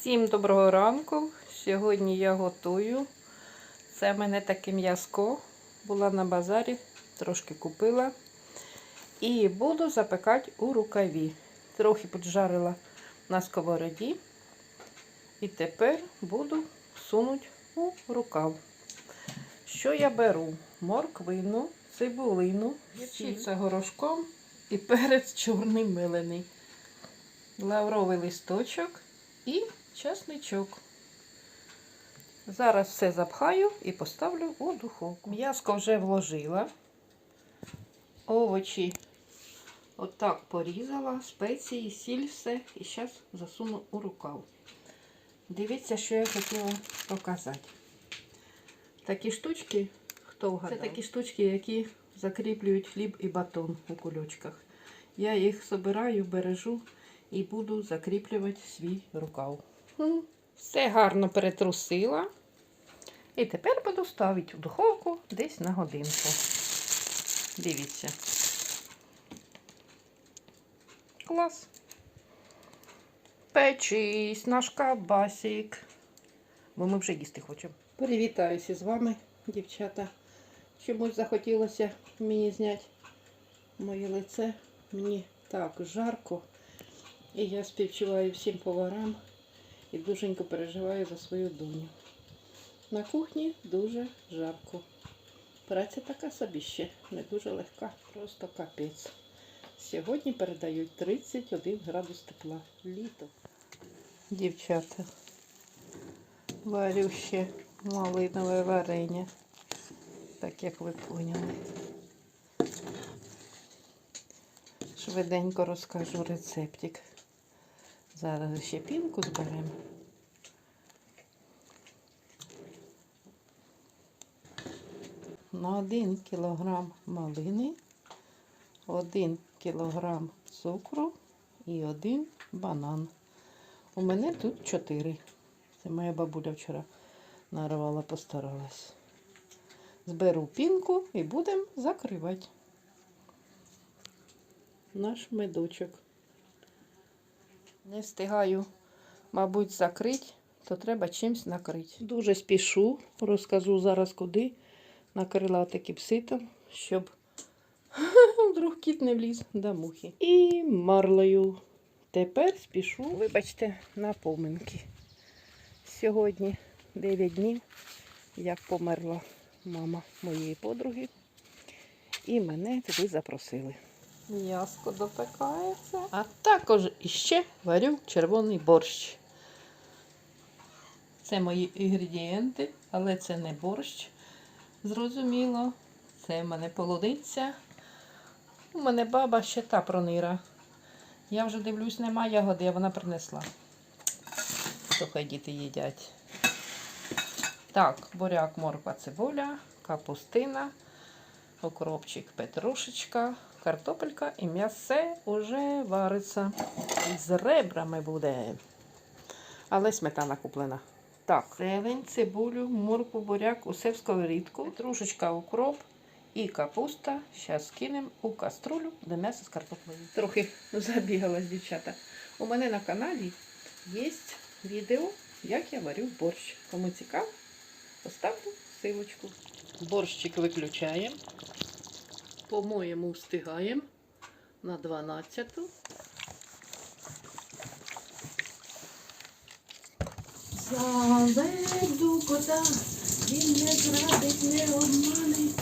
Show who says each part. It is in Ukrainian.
Speaker 1: Всім доброго ранку. Сьогодні я готую. Це в мене таке м'язко. Була на базарі, трошки купила. І буду запекати у рукаві. Трохи поджарила на сковороді. І тепер буду сунути у рукав. Що я беру? Морквину, цибулину, гірчиця горошком і перець чорний милений, лавровий листочок і часничок. Зараз все запхаю і поставлю у духовку. М'яско вже вложила. Овочі отак порізала, спеції, сіль, все. І зараз засуну у рукав. Дивіться, що я хотіла показати. Такі штучки, хто вгадав? Це такі штучки, які закріплюють хліб і батон у кульочках. Я їх збираю, бережу і буду закріплювати свій рукав. Все гарно перетрусила. І тепер буду ставити в духовку десь на годинку. Дивіться. Клас. Печись, наш кабасик. Бо ми вже їсти хочемо. Привітаюся з вами, дівчата. Чомусь захотілося мені зняти моє лице. Мені так жарко. І я співчуваю всім поварам і дуженько переживаю за свою доню. На кухні дуже жарко. Праця така собі ще не дуже легка, просто капець. Сьогодні передають 31 градус тепла. Літо. Дівчата, варю ще малинове варення, так як ви поняли. Швиденько розкажу рецептик. Зараз ще пінку зберемо. На 1 кілограм малини, 1 кілограм цукру і 1 банан. У мене тут 4. Це моя бабуля вчора нарвала, постаралась. Зберу пінку і будемо закривати наш медочок. Не встигаю, мабуть, закрити, то треба чимось накрити. Дуже спішу, розкажу зараз куди. Накрила таким ситом, щоб вдруг кіт не вліз до мухи. І марлею. Тепер спішу, вибачте, на поминки. Сьогодні 9 днів, як померла мама моєї подруги. І мене туди запросили. М'яско допекається. А також іще варю червоний борщ. Це мої інгредієнти, але це не борщ. Зрозуміло. Це в мене полуниця. У мене баба ще та пронира. Я вже дивлюсь, нема ягоди, а вона принесла. То хай діти їдять. Так, буряк, морква, цибуля, капустина, окропчик, петрушечка, картопелька і м'ясе уже вариться. З ребрами буде. Але сметана куплена. Так, зелень, цибулю, моркву, буряк, усе в сковорідку, петрушечка, укроп і капуста. Зараз кинемо у каструлю до м'яса з картоплею. Трохи забігалась, дівчата. У мене на каналі є відео, як я варю борщ. Кому цікаво, поставлю силочку. Борщик виключаємо. По-моєму, встигаємо на 12. Заведу кота, він не зрадить, не обманить.